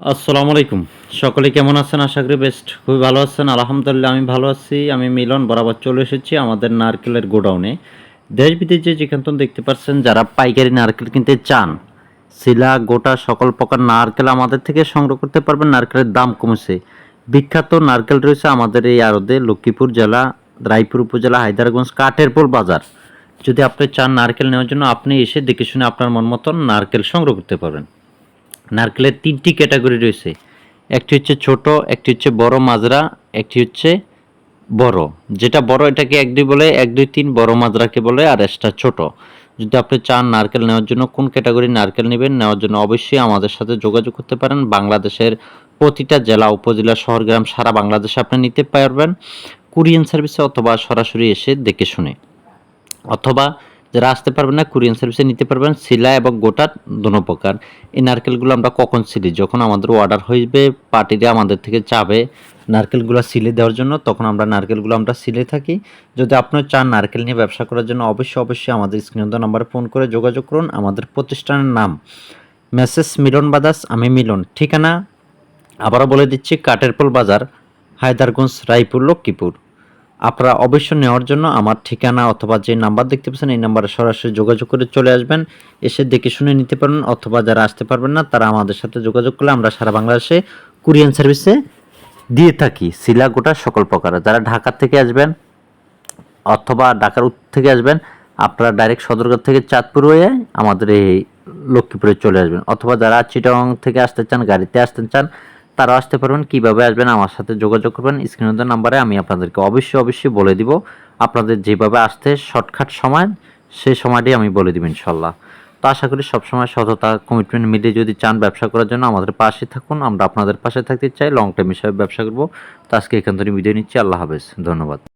আসসালামু আলাইকুম। সকলে কেমন আছেন? আশা করি বেস্ট খুবই ভালো আছেন। আলহামদুলিল্লাহ, আমি ভালো আছি। আমি মিলন বরাবর চলে এসেছি আমাদের নারকেলের গোডাউনে। দেশ বিদেশে যেখান থেকে দেখতে পাচ্ছেন, যারা পাইকারি নারকেল কিনতে চান, শিলা, গোটা সকল প্রকার নারকেল আমাদের থেকে সংগ্রহ করতে পারবেন। নারকেলের দাম কমেছে। বিখ্যাত নারকেল রয়েছে আমাদের এই আরদে লক্ষ্মীপুর জেলা, রায়পুর উপজেলা হায়দারগঞ্জ কাঠেরপোল বাজার। যদি আপনি চান নারকেল নেওয়ার জন্য, আপনি এসে দেখে শুনে আপনার মন মতন নারকেল সংগ্রহ করতে পারবেন। নারকেলের তিনটি ক্যাটাগরি রয়েছে। একটি হচ্ছে ছোট, একটি হচ্ছে বড় মাজরা, একটি হচ্ছে বড়। যেটা বড় এটাকে এক দুই বলে, এক দুই তিন বড় মাজরাকে বলে আর এক্সট্রা ছোট। যদি আপনি চান নারকেল নেওয়ার জন্য কোন ক্যাটাগরি নারকেল নেবেন, নেওয়ার জন্য অবশ্যই আমাদের সাথে যোগাযোগ করতে পারেন। বাংলাদেশের প্রতিটা জেলা, উপজেলা, শহর, গ্রাম সারা বাংলাদেশে আপনি নিতে পারবেন। কুরিয়ান সার্ভিসে অথবা সরাসরি এসে দেখে শুনে। অথবা যারা আসতে পারবেন না কুরিয়ান সার্ভিসে নিতে পারবেন, সিলা এবং গোটা দোনো প্রকার। এই নারকেলগুলো আমরা কখন সিলি? যখন আমাদের অর্ডার হইবে পার্টিরা আমাদের থেকে চাবে নারকেলগুলো সিলে দেওয়ার জন্য, তখন আমরা নারকেলগুলো আমরা সিলে থাকি। যদি আপনার চান নারকেল নিয়ে ব্যবসা করার জন্য, অবশ্যই অবশ্যই আমাদের স্ক্রিন নাম্বারে ফোন করে যোগাযোগ করুন। আমাদের প্রতিষ্ঠানের নাম মেসেস মিলন বাদাস, আমি মিলন। ঠিকানা আবারও বলে দিচ্ছি, কাটেরপোল বাজার, হায়দারগঞ্জ, রায়পুর, লক্ষ্মীপুর। আপনারা অবশ্যই নেওয়ার জন্য আমার ঠিকানা অথবা যে নাম্বার দেখতে পাচ্ছেন, এই নাম্বারে সরাসরি যোগাযোগ করে চলে আসবেন। এসে দেখে শুনে নিতে পারবেন অথবা যারা আসতে পারবেন না, তারা আমাদের সাথে যোগাযোগ করলে আমরা সারা বাংলাদেশে কুরিয়ান সার্ভিসে দিয়ে থাকি। শিলা গোটা সকল প্রকার। যারা ঢাকা থেকে আসবেন অথবা ঢাকার থেকে আসবেন, আপনারা ডাইরেক্ট সদরঘাট থেকে চাঁদপুর হয়ে আমাদের এই লক্ষ্মীপুরে চলে আসবেন। অথবা যারা চিটং থেকে আসতে চান, গাড়িতে আসতে চান তারাও আসতে পারবেন, কীভাবে আসবেন, আমার সাথে যোগাযোগ করবেন, স্ক্রিনের নাম্বারে আমি আপনাদেরকে অবশ্যই অবশ্যই বলে দিব। আপনাদের যেভাবে আসতে শর্টকাট সময়, সেই সময়টি আমি বলে দিব ইনশাল্লাহ। তো আশা করি সবসময় সততা কমিটমেন্ট মিলিয়ে যদি চান ব্যবসা করার জন্য, আমাদের পাশে থাকুন, আমরা আপনাদের পাশে থাকতে চাই লং টাইম হিসাবে ব্যবসা করব। তো আজকে এখান থেকে ভিডিও নিচ্ছি, আল্লাহ হাফেজ, ধন্যবাদ।